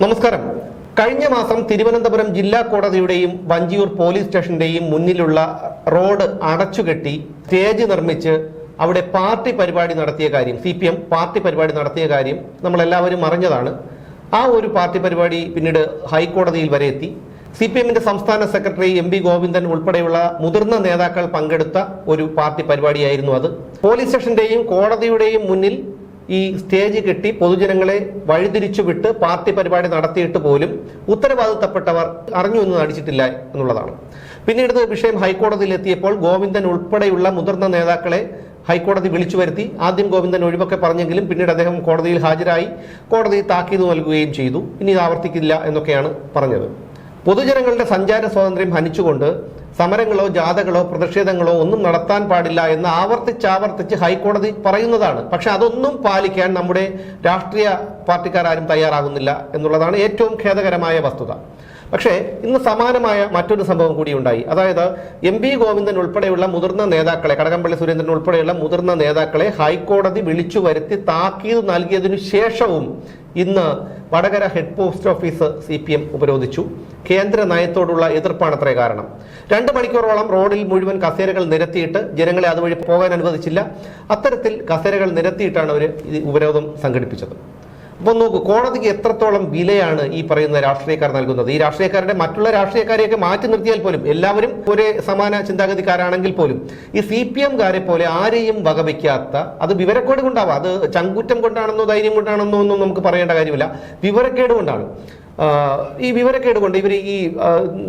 നമസ്കാരം. കഴിഞ്ഞ മാസം തിരുവനന്തപുരം ജില്ലാ കോടതിയുടെയും വഞ്ചിയൂർ പോലീസ് സ്റ്റേഷന്റെയും മുന്നിലുള്ള റോഡ് അടച്ചുകെട്ടി സ്റ്റേജ് നിർമ്മിച്ച് അവിടെ പാർട്ടി പരിപാടി നടത്തിയ കാര്യം സി പി എം പാർട്ടി പരിപാടി നടത്തിയ കാര്യം നമ്മൾ എല്ലാവരും അറിഞ്ഞതാണ്. ആ ഒരു പാർട്ടി പരിപാടി പിന്നീട് ഹൈക്കോടതിയിൽ വരെ എത്തി. സി പി എമ്മിന്റെ സംസ്ഥാന സെക്രട്ടറി എം ഗോവിന്ദൻ ഉൾപ്പെടെയുള്ള മുതിർന്ന നേതാക്കൾ പങ്കെടുത്ത ഒരു പാർട്ടി പരിപാടിയായിരുന്നു അത്. പോലീസ് സ്റ്റേഷന്റെയും കോടതിയുടെയും മുന്നിൽ ഈ സ്റ്റേജ് കെട്ടി പൊതുജനങ്ങളെ വഴിതിരിച്ചു വിട്ട് പാർട്ടി പരിപാടി നടത്തിയിട്ട് പോലും ഉത്തരവാദിത്തപ്പെട്ടവർ അറിഞ്ഞു എന്ന് നടിച്ചിട്ടില്ല എന്നുള്ളതാണ്. പിന്നീട് വിഷയം ഹൈക്കോടതിയിൽ എത്തിയപ്പോൾ ഗോവിന്ദൻ ഉൾപ്പെടെയുള്ള മുതിർന്ന നേതാക്കളെ ഹൈക്കോടതി വിളിച്ചു വരുത്തി. ആദ്യം ഗോവിന്ദൻ ഒഴിവൊക്കെ പറഞ്ഞെങ്കിലും പിന്നീട് അദ്ദേഹം കോടതിയിൽ ഹാജരായി. കോടതി താക്കീത് നൽകുകയും ചെയ്തു. ഇനി ഇത് ആവർത്തിക്കില്ല എന്നൊക്കെയാണ് പറഞ്ഞത്. പൊതുജനങ്ങളുടെ സഞ്ചാര സ്വാതന്ത്ര്യം ഹനിച്ചുകൊണ്ട് സമരങ്ങളോ ജാഥകളോ പ്രതിഷേധങ്ങളോ ഒന്നും നടത്താൻ പാടില്ല എന്ന് ആവർത്തിച്ചാവർത്തിച്ച് ഹൈക്കോടതി പറയുന്നതാണ്. പക്ഷെ അതൊന്നും പാലിക്കാൻ നമ്മുടെ രാഷ്ട്രീയ പാർട്ടിക്കാരും തയ്യാറാകുന്നില്ല എന്നുള്ളതാണ് ഏറ്റവും ഖേദകരമായ വസ്തുത. പക്ഷേ ഇന്ന് സമാനമായ മറ്റൊരു സംഭവം കൂടി ഉണ്ടായി. അതായത് എം പി ഗോവിന്ദൻ ഉൾപ്പെടെയുള്ള മുതിർന്ന നേതാക്കളെ കടകംപള്ളി സുരേന്ദ്രൻ ഉൾപ്പെടെയുള്ള മുതിർന്ന നേതാക്കളെ ഹൈക്കോടതി വിളിച്ചു വരുത്തി താക്കീത് നൽകിയതിനു ശേഷവും ഇന്ന് Vadakara head post office C P M ഉപരോധിച്ചു. കേന്ദ്ര നയത്തോടുള്ള എതിർപ്പാണത്രേ കാരണം. രണ്ട് മണിക്കൂറോളം റോഡിൽ മുഴുവൻ കസേരകൾ നിരത്തിയിട്ട് ജനങ്ങളെ അതുവഴി പോകാൻ അനുവദിച്ചില്ല. അത്തരത്തിൽ കസേരകൾ നിരത്തിയിട്ടാണ് അവർ ഉപരോധം സംഘടിപ്പിച്ചത്. അപ്പോൾ നോക്കൂ കോടതിക്ക് എത്രത്തോളം വിലയാണ് ഈ പറയുന്ന രാഷ്ട്രീയക്കാർ നൽകുന്നത്? ഈ രാഷ്ട്രീയക്കാരുടെ മറ്റുള്ള രാഷ്ട്രീയക്കാരെയൊക്കെ മാറ്റി നിർത്തിയാൽ പോലും എല്ലാവരും ഒരേ സമാന ചിന്താഗതിക്കാരാണെങ്കിൽ പോലും ഈ സി പി എംകാരെ പോലെ ആരെയും വകവയ്ക്കാത്ത അത് വിവരക്കേട് കൊണ്ടാവാം. അത് ചങ്കുറ്റം കൊണ്ടാണെന്നോ ധൈര്യം കൊണ്ടാണെന്നോ ഒന്നും നമുക്ക് പറയേണ്ട കാര്യമില്ല. വിവരക്കേട് കൊണ്ടാണ്. ഈ വിവരക്കേട് കൊണ്ട് ഇവർ ഈ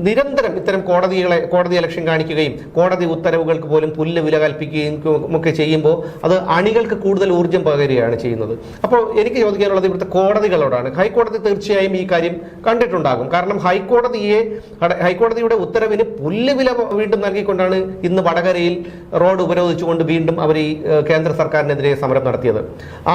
നിരന്തരം ഇത്തരം കോടതികളെ കോടതി ഇലക്ഷൻ കാണിക്കുകയും കോടതി ഉത്തരവുകൾക്ക് പോലും പുല്ല് വില കൽപ്പിക്കുകയും ഒക്കെ ചെയ്യുമ്പോൾ അത് അണികൾക്ക് കൂടുതൽ ഊർജം പകരുകയാണ് ചെയ്യുന്നത്. അപ്പോൾ എനിക്ക് ചോദിക്കാനുള്ളത് ഇവിടുത്തെ കോടതികളോടാണ്. ഹൈക്കോടതി തീർച്ചയായും ഈ കാര്യം കണ്ടിട്ടുണ്ടാകും. കാരണം ഹൈക്കോടതിയെ ഹൈക്കോടതിയുടെ ഉത്തരവിന് പുല്ല് വില വീണ്ടും നൽകിക്കൊണ്ടാണ് ഇന്ന് വടകരയിൽ റോഡ് ഉപരോധിച്ചുകൊണ്ട് വീണ്ടും അവർ ഈ കേന്ദ്ര സർക്കാരിനെതിരെ സമരം നടത്തിയത്.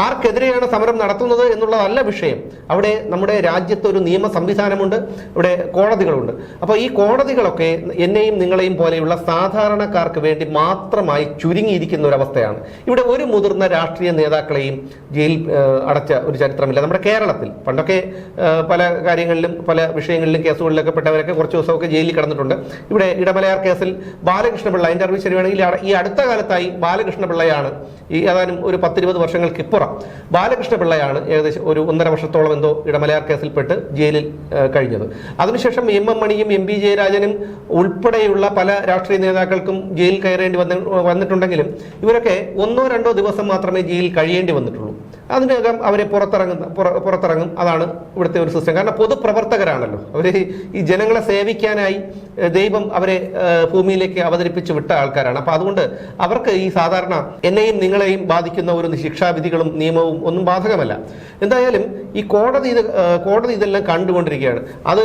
ആർക്കെതിരെയാണ് സമരം നടത്തുന്നത് എന്നുള്ളതല്ല വിഷയം. അവിടെ നമ്മുടെ രാജ്യത്ത് ഒരു നിയമ സംവിധാനമുണ്ട് ഇവിടെ കോടതികളുണ്ട്. അപ്പോൾ ഈ കോടതികളൊക്കെ എന്നെയും നിങ്ങളെയും പോലെയുള്ള സാധാരണക്കാർക്ക് വേണ്ടി മാത്രമായി ചുരുങ്ങിയിരിക്കുന്ന ഒരവസ്ഥയാണ് ഇവിടെ ഒരു മുതിർന്ന രാഷ്ട്രീയ നേതാക്കളെയും ജയിൽ അടച്ച ഒരു ചരിത്രമില്ല. നമ്മുടെ കേരളത്തിൽ പണ്ടൊക്കെ പല കാര്യങ്ങളിലും പല വിഷയങ്ങളിലും കേസുകളിലൊക്കെ പെട്ടവരൊക്കെ കുറച്ച് ദിവസമൊക്കെ ജയിലിൽ കിടന്നിട്ടുണ്ട്. ഇവിടെ ഇടമലയാർ കേസിൽ ബാലകൃഷ്ണപിള്ള അതിന്റെ അറിവ് ശരിയാണെങ്കിൽ ഈ അടുത്ത കാലത്തായി ബാലകൃഷ്ണപിള്ളയാണ് ഈ ഏതാനും ഒരു പത്തിരുപത് വർഷങ്ങൾക്ക് ഇപ്പുറം. ബാലകൃഷ്ണപിള്ളയാണ് ഏകദേശം ഒരു ഒന്നര വർഷത്തോളം എന്തോ ഇടമലയാർ കേസിൽപ്പെട്ട് ജയിലിൽ കഴിഞ്ഞത്. അതിനുശേഷം എം എം മണിയും എം പി ജയരാജനും ഉൾപ്പെടെയുള്ള പല രാഷ്ട്രീയ നേതാക്കൾക്കും ജയിലിൽ കയറേണ്ടി വന്ന വന്നിട്ടുണ്ടെങ്കിലും ഇവരൊക്കെ ഒന്നോ രണ്ടോ ദിവസം മാത്രമേ ജയിലിൽ കഴിയേണ്ടി വന്നിട്ടുള്ളൂ. അതിനകം അവരെ പുറത്തിറങ്ങുന്ന പുറത്തിറങ്ങും. അതാണ് ഇവിടുത്തെ ഒരു സിസ്റ്റം. കാരണം പൊതുപ്രവർത്തകരാണല്ലോ. അവർ ഈ ജനങ്ങളെ സേവിക്കാനായി ദൈവം അവരെ ഭൂമിയിലേക്ക് അവതരിപ്പിച്ച് വിട്ട ആൾക്കാരാണ്. അപ്പൊ അതുകൊണ്ട് അവർക്ക് ഈ സാധാരണ എന്നെയും നിങ്ങളെയും ബാധിക്കുന്ന ഒരു ശിക്ഷാവിധികളും നിയമവും ഒന്നും ബാധകമല്ല. എന്തായാലും ഈ കോടതി ഇത് കോടതി ഇതെല്ലാം കണ്ടുകൊണ്ടിരിക്കുകയാണ്. അത്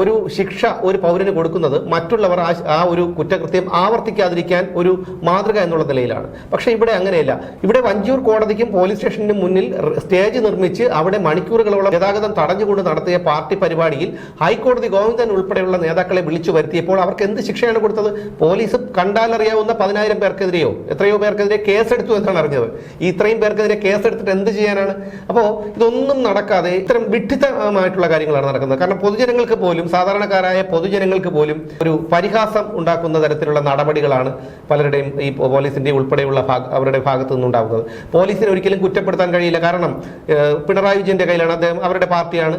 ഒരു ശിക്ഷ ഒരു പൗരന് കൊടുക്കുന്നത് മറ്റുള്ളവർ ആ ആ ഒരു കുറ്റകൃത്യം ആവർത്തിക്കാതിരിക്കാൻ ഒരു മാതൃക എന്നുള്ള നിലയിലാണ്. പക്ഷെ ഇവിടെ അങ്ങനെയല്ല. ഇവിടെ വഞ്ചൂർ കോടതിക്കും പോലീസ് സ്റ്റേഷനും മുന്നിൽ സ്റ്റേജ് നിർമ്മിച്ച് അവിടെ മണിക്കൂറുകളോളം ഗതാഗതം തടഞ്ഞുകൊണ്ട് നടത്തിയ പാർട്ടി പരിപാടിയിൽ ഹൈക്കോടതി ഗോവിന്ദൻ ഉൾപ്പെടെയുള്ള നേതാക്കളെ വിളിച്ചു വരുത്തിയപ്പോൾ അവർക്ക് എന്ത് ശിക്ഷയാണ് കൊടുത്തത്? പോലീസ് കണ്ടാലറിയാവുന്ന പതിനായിരം പേർക്കെതിരെയോ എത്രയോ പേർക്കെതിരെ കേസെടുത്തു എന്നാണ് അറിഞ്ഞത്. ഈ ഇത്രയും പേർക്കെതിരെ കേസെടുത്തിട്ട് എന്ത് ചെയ്യാനാണ്? അപ്പോൾ ഇതൊന്നും നടക്കാതെ ഇത്തരം വിഡ്ഢിത്തമായിട്ടുള്ള കാര്യങ്ങളാണ് നടക്കുന്നത്. കാരണം പൊതുജനങ്ങൾക്ക് പോലും സാധാരണക്കാരായ പൊതുജനങ്ങൾക്ക് പോലും ഒരു പരിഹാസം ഉണ്ടാക്കുന്ന തരത്തിലുള്ള നടപടികളാണ് പലരുടെയും ഈ പോലീസിന്റെ ഉൾപ്പെടെയുള്ള അവരുടെ ഭാഗത്തു നിന്നുണ്ടാകുന്നത് പോലീസിനെ ഒരിക്കലും കുറ്റപ്പെടുത്താൻ കഴിയില്ല. കാരണം പിണറായി വിജയന്റെ കയ്യിലാണ് അദ്ദേഹം അവരുടെ പാർട്ടിയാണ്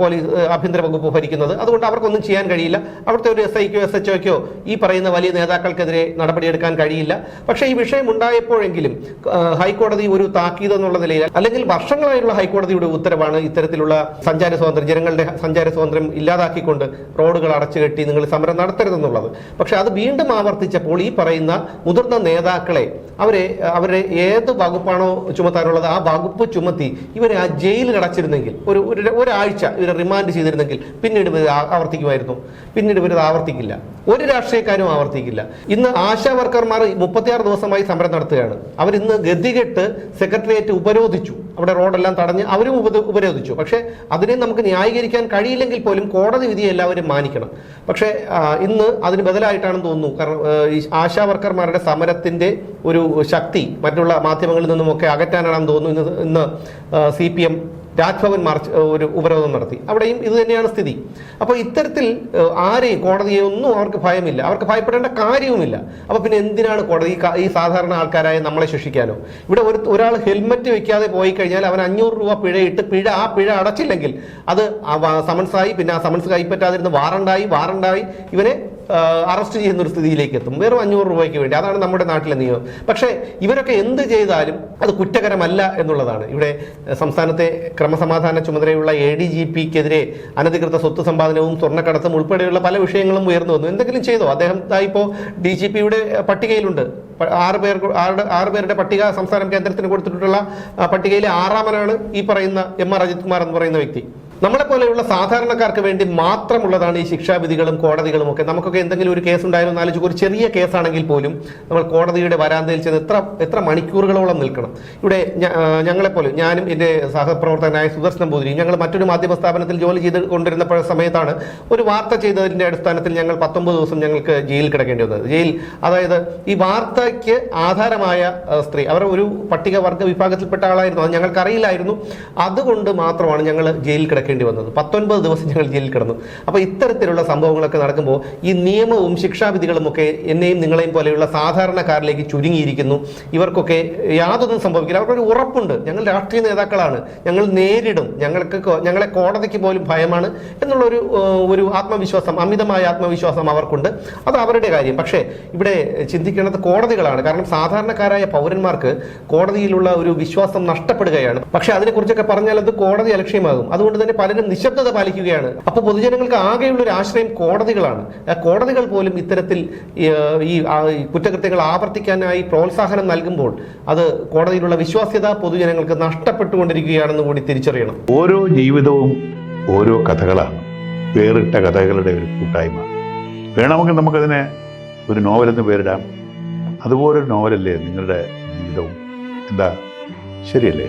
പോലീസ് ആഭ്യന്തര വകുപ്പ് ഭരിക്കുന്നത്. അതുകൊണ്ട് അവർക്കൊന്നും ചെയ്യാൻ കഴിയില്ല. അവിടുത്തെ ഒരു എസ് ഐക്കോ എസ് എച്ച്ഒക്കോ ഈ പറയുന്ന വലിയ നേതാക്കൾക്കെതിരെ നടപടിയെടുക്കാൻ കഴിയില്ല. പക്ഷേ ഈ വിഷയം ഉണ്ടായപ്പോഴെങ്കിലും ഹൈക്കോടതി ഒരു താക്കീത് എന്നുള്ള നിലയിൽ അല്ലെങ്കിൽ വർഷങ്ങളായുള്ള ഹൈക്കോടതിയുടെ ഉത്തരവാണ് ഇത്തരത്തിലുള്ള സഞ്ചാര സ്വാതന്ത്ര്യം ജനങ്ങളുടെ സഞ്ചാര സ്വാതന്ത്ര്യം ഇല്ലാതാക്കിക്കൊണ്ട് റോഡുകൾ അടച്ചുകെട്ടി നിങ്ങൾ സമരം നടത്തരുതെന്നുള്ളത്. പക്ഷേ അത് വീണ്ടും ആവർത്തിച്ചപ്പോൾ ഈ പറയുന്ന മുതിർന്ന നേതാക്കളെ അവരെ അവരെ ഏത് വകുപ്പാണോ ചുമത്താനുള്ളത് ആ വകുപ്പ് ചുമത്തി ഇവരെ ആ ജയിലിൽ അടച്ചിരുന്നെങ്കിൽ ഒരു ഒരു ഒരാഴ്ച ഇവരെ റിമാൻഡ് ചെയ്തിരുന്നെങ്കിൽ പിന്നീട് ഇവർ ആവർത്തിക്കുമായിരുന്നു. പിന്നീട് ഇവരത് ആവർത്തിക്കില്ല. ഒരു രാഷ്ട്രീയക്കാരും ആവർത്തിക്കില്ല. ഇന്ന് ആശാ വർക്കർമാർ മുപ്പത്തിയാറ് ദിവസമായി സമരം നടത്തുകയാണ്. അവരിന്ന് ഗതികെട്ട് സെക്രട്ടേറിയറ്റ് ഉപരോധിച്ചു. അവിടെ റോഡെല്ലാം തടഞ്ഞ് അവരും ഉപ ഉപരോധിച്ചു. പക്ഷേ അതിനെ നമുക്ക് ന്യായീകരിക്കാൻ കഴിയില്ലെങ്കിൽ പോലും കോടതി വിധിയെ എല്ലാവരും മാനിക്കണം. പക്ഷേ ഇന്ന് അതിന് ബദലായിട്ടാണെന്ന് തോന്നുന്നു. കാരണം ആശാ വർക്കർമാരുടെ സമരത്തിന്റെ ഒരു ഒരു ശക്തി മറ്റുള്ള മാധ്യമങ്ങളിൽ നിന്നുമൊക്കെ അകറ്റാനാണെന്ന് തോന്നുന്നു. ഇന്ന് C P M Raj Bhavan march ഒരു ഉപരോധം നടത്തി. അവിടെയും ഇത് തന്നെയാണ് സ്ഥിതി. അപ്പോൾ ഇത്തരത്തിൽ ആരെയും കോടതിയെ ഒന്നും അവർക്ക് ഭയമില്ല. അവർക്ക് ഭയപ്പെടേണ്ട കാര്യവുമില്ല. അപ്പോൾ പിന്നെ എന്തിനാണ് കോടതി ഈ സാധാരണ ആൾക്കാരായ നമ്മളെ ശിക്ഷിക്കാനോ? ഇവിടെ ഒരു ഒരാൾ ഹെൽമറ്റ് വെക്കാതെ പോയി കഴിഞ്ഞാൽ അവൻ അഞ്ഞൂറ് രൂപ പിഴയിട്ട് പിഴ ആ പിഴ അടച്ചില്ലെങ്കിൽ അത് സമൻസായി പിന്നെ ആ സമൻസ് കൈപ്പറ്റാതിരുന്ന് വാറണ്ടായി വാറണ്ടായി ഇവനെ അറസ്റ്റ് ചെയ്യുന്ന ഒരു സ്ഥിതിയിലേക്ക് എത്തും. വെറും അഞ്ഞൂറ് രൂപയ്ക്ക് വേണ്ടി. അതാണ് നമ്മുടെ നാട്ടിലെ നിയമം. പക്ഷേ ഇവരൊക്കെ എന്ത് ചെയ്താലും അത് കുറ്റകരമല്ല എന്നുള്ളതാണ്. ഇവിടെ സംസ്ഥാനത്തെ ക്രമസമാധാന ചുമതലയുള്ള എ ഡി ജി പിക്കെതിരെ അനധികൃത സ്വത്ത് സമ്പാദനവും സ്വർണക്കടത്തും ഉൾപ്പെടെയുള്ള പല വിഷയങ്ങളും ഉയർന്നു വന്നു. എന്തെങ്കിലും ചെയ്തോ? അദ്ദേഹം ഇപ്പോൾ ഡി ജി പിയുടെ പട്ടികയിലുണ്ട്. ആറ് പേർ ആറ് ആറ് പേരുടെ പട്ടിക സംസ്ഥാന കേന്ദ്രത്തിന് കൊടുത്തിട്ടുള്ള പട്ടികയിലെ ആറാമനാണ് ഈ പറയുന്ന എം ആർ അജിത് കുമാർ എന്ന് പറയുന്ന വ്യക്തി. നമ്മളെ പോലെയുള്ള സാധാരണക്കാർക്ക് വേണ്ടി മാത്രമുള്ളതാണ് ഈ ശിക്ഷാവിധികളും കോടതികളും ഒക്കെ. നമുക്കൊക്കെ എന്തെങ്കിലും ഒരു കേസ് ഉണ്ടായിരുന്നു നാലു ഒരു ചെറിയ കേസാണെങ്കിൽ പോലും നമ്മൾ കോടതിയുടെ വരാന്തയിൽ ചെന്ന് എത്ര എത്ര മണിക്കൂറുകളോളം നിൽക്കണം. ഇവിടെ ഞങ്ങളെ പോലെ ഞങ്ങളെപ്പോലെ ഞാനും എന്റെ സഹപ്രവർത്തകനായ സുദർശൻ പൂതിരി ഞങ്ങൾ മറ്റൊരു മാധ്യമ സ്ഥാപനത്തിൽ ജോലി ചെയ്ത് കൊണ്ടിരുന്ന സമയത്താണ് ഒരു വാർത്ത ചെയ്തതിന്റെ അടിസ്ഥാനത്തിൽ ഞങ്ങൾ പത്തൊമ്പത് ദിവസം ഞങ്ങൾക്ക് ജയിലിൽ കിടക്കേണ്ടി വന്നത്. ജയിൽ അതായത് ഈ വാർത്തയ്ക്ക് ആധാരമായ സ്ത്രീ അവർ ഒരു പട്ടികവർഗ വിഭാഗത്തിൽപ്പെട്ട ആളായിരുന്നു. അത് ഞങ്ങൾക്ക് അറിയില്ലായിരുന്നു അതുകൊണ്ട് മാത്രമാണ് ഞങ്ങൾ ജയിലിൽ കിടക്കേണ്ടി വന്നത്. പത്തൊൻപത് ദിവസം ഞങ്ങൾ ജയിലിൽ കിടന്നു. അപ്പോൾ ഇത്തരത്തിലുള്ള സംഭവങ്ങളൊക്കെ നടക്കുമ്പോൾ ഈ നിയമവും ശിക്ഷാവിധികളും ഒക്കെ എന്നെയും നിങ്ങളെയും പോലെയുള്ള സാധാരണക്കാരിലേക്ക് ചുരുങ്ങിയിരിക്കുന്നു. ഇവർക്കൊക്കെ യാതൊന്നും സംഭവിക്കില്ല. അവർക്കൊരു ഉറപ്പുണ്ട്. ഞങ്ങൾ രാഷ്ട്രീയ നേതാക്കളാണ്. ഞങ്ങൾ നേരിടും. ഞങ്ങൾക്ക് ഞങ്ങളെ കോടതിക്ക് പോലും ഭയമാണ് എന്നുള്ളൊരു ഒരു ആത്മവിശ്വാസം അമിതമായ ആത്മവിശ്വാസം അവർക്കുണ്ട്. അത് അവരുടെ കാര്യം. പക്ഷേ ഇവിടെ ചിന്തിക്കേണ്ടത് കോടതികളാണ്. കാരണം സാധാരണക്കാരായ പൗരന്മാർക്ക് കോടതിയിലുള്ള ഒരു വിശ്വാസം നഷ്ടപ്പെടുകയാണ്. പക്ഷേ അതിനെക്കുറിച്ചൊക്കെ പറഞ്ഞാൽ അത് കോടതി അലക്ഷ്യമാകും. അതുകൊണ്ട് തന്നെ പലരും നിശബ്ദത പാലിക്കുകയാണ്. അപ്പോൾ പൊതുജനങ്ങൾക്ക് ആകെയുള്ള ഒരു ആശ്രയം കോടതികളാണ്. കോടതികൾ പോലും ഇത്തരത്തിൽ ഈ കുറ്റകൃത്യങ്ങൾ ആവർത്തിക്കാനായി പ്രോത്സാഹനം നൽകുമ്പോൾ അത് കോടതിയിലുള്ള വിശ്വാസ്യത പൊതുജനങ്ങൾക്ക് നഷ്ടപ്പെട്ടുകൊണ്ടിരിക്കുകയാണെന്ന് കൂടി തിരിച്ചറിയണം. ഓരോ ജീവിതവും ഓരോ കഥകളാണ്. വേറിട്ട കഥകളുടെ ഒരു കൂട്ടായ്മ. വേണമെങ്കിൽ നമുക്കതിനെ ഒരു നോവലെന്ന് പേരിടാം. അതുപോലൊരു നോവലല്ലേ നിങ്ങളുടെ ജീവിതവും? എന്താ? ശരിയല്ലേ?